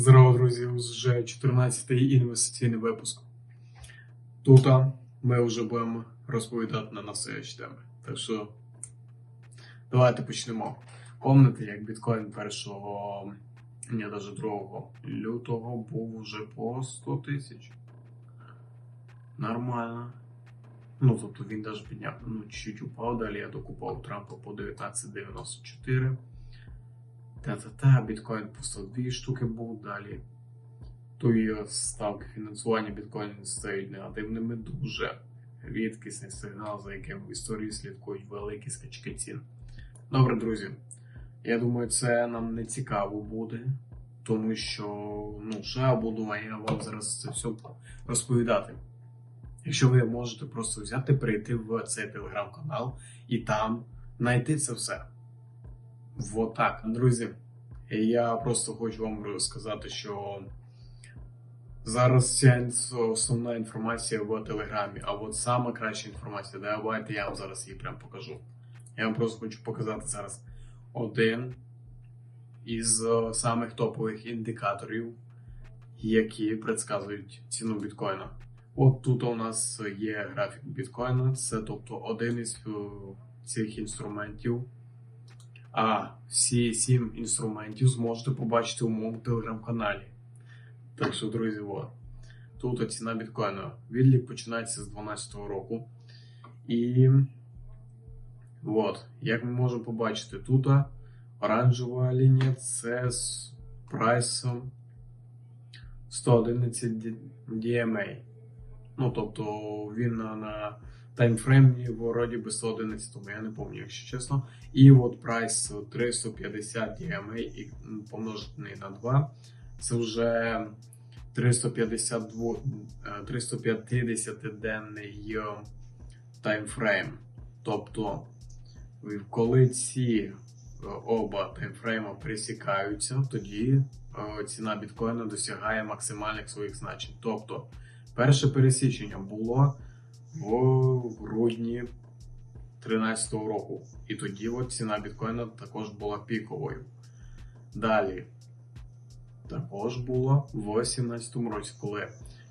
Здорово, друзі! Вже 14-й інвестиційний випуск. Тут ми вже будемо розповідати на настоящі теми. Так що давайте почнемо. Помните, як біткоін 1, ні, навіть 2 лютого був вже по 100 тисяч. Нормально. Ну, тобто він навіть підняв, ну, чуть упав, далі я докупав Трампа по 19,94. Та-та-та, біткоін по 102 штуки був далі. Тої ставки фінансування біткоїну стають негативними дуже. Рідкісний сигнал, за яким в історії слідкують великі скачки цін. Добре, друзі. Я думаю, це нам не цікаво буде, тому що ну, ще буду я вам зараз це все розповідати. Якщо ви можете просто взяти, перейти в цей телеграм-канал і там знайти це все. Вот так, друзі. Я просто хочу вам розказати, що зараз інс- основна інформація в Телеграмі, а от сама краща інформація, давайте я вам зараз її прям покажу. Я вам просто хочу показати зараз один із е, самих топових індикаторів, які предсказують ціну біткоїна. От тут у нас є графік біткоїна, це тобто один із е, цих інструментів. А всі сім інструментів зможете побачити у моєму телеграм-каналі. Так що, друзі, от. Тут ціна біткоїна. Відлік починається з 2012 року. І от, як ми можемо побачити, тут оранжева лінія це з прайсом 111 DMA. Ну, тобто він на, на таймфреймі вроді би 111, тому я не пам'ятаю, якщо чесно. І от прайс 350 DMA і помножений на 2. Це вже 352, е, 350-денний е, таймфрейм. Тобто, коли ці е, оба таймфрейма пересікаються, тоді ціна біткоїна досягає максимальних своїх значень. Тобто, перше пересічення було в грудні 2013 року. І тоді от ціна біткоїна також була піковою. Далі також було в 2017 році, коли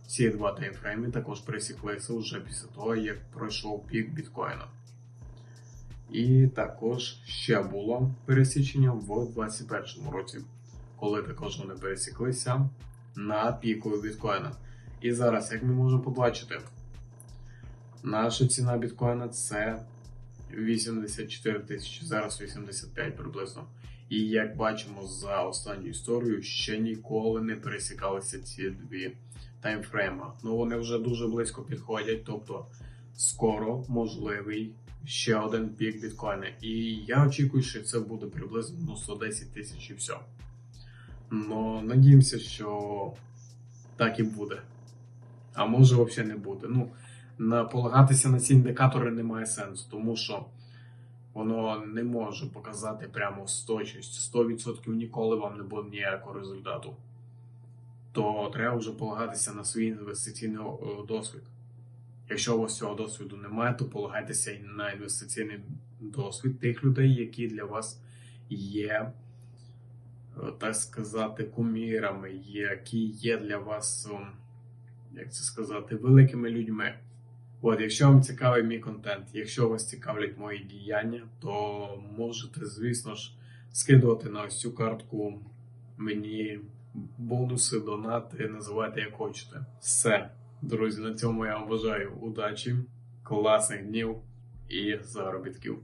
ці два таймфрейми також пересіклися вже після того, як пройшов пік біткоїна. І також ще було пересічення в 2021 році, коли також вони пересіклися на піку біткоїна. І зараз, як ми можемо побачити, наша ціна біткоїна це 84 тисячі, зараз 85 приблизно. І як бачимо за останню історію, ще ніколи не пересікалися ці дві таймфрейма. Ну вони вже дуже близько підходять, тобто скоро можливий ще один пік біткоїна. І я очікую, що це буде приблизно ну, 110 тисяч і все. Но надіємося, що так і буде. А може взагалі не буде. Ну, полагатися на ці індикатори немає сенсу, тому що воно не може показати прямо з точністю. 100% ніколи вам не буде ніякого результату. То треба вже полагатися на свій інвестиційний е, досвід. Якщо у вас цього досвіду немає, то полагайтеся на інвестиційний досвід тих людей, які для вас є, е, так сказати, кумірами, які є для вас, ем, як це сказати, великими людьми. От, якщо вам цікавий мій контент, якщо вас цікавлять мої діяння, то можете, звісно ж, скидувати на ось цю картку мені бонуси, донати, називайте як хочете. Все, друзі, на цьому я вам бажаю удачі, класних днів і заробітків.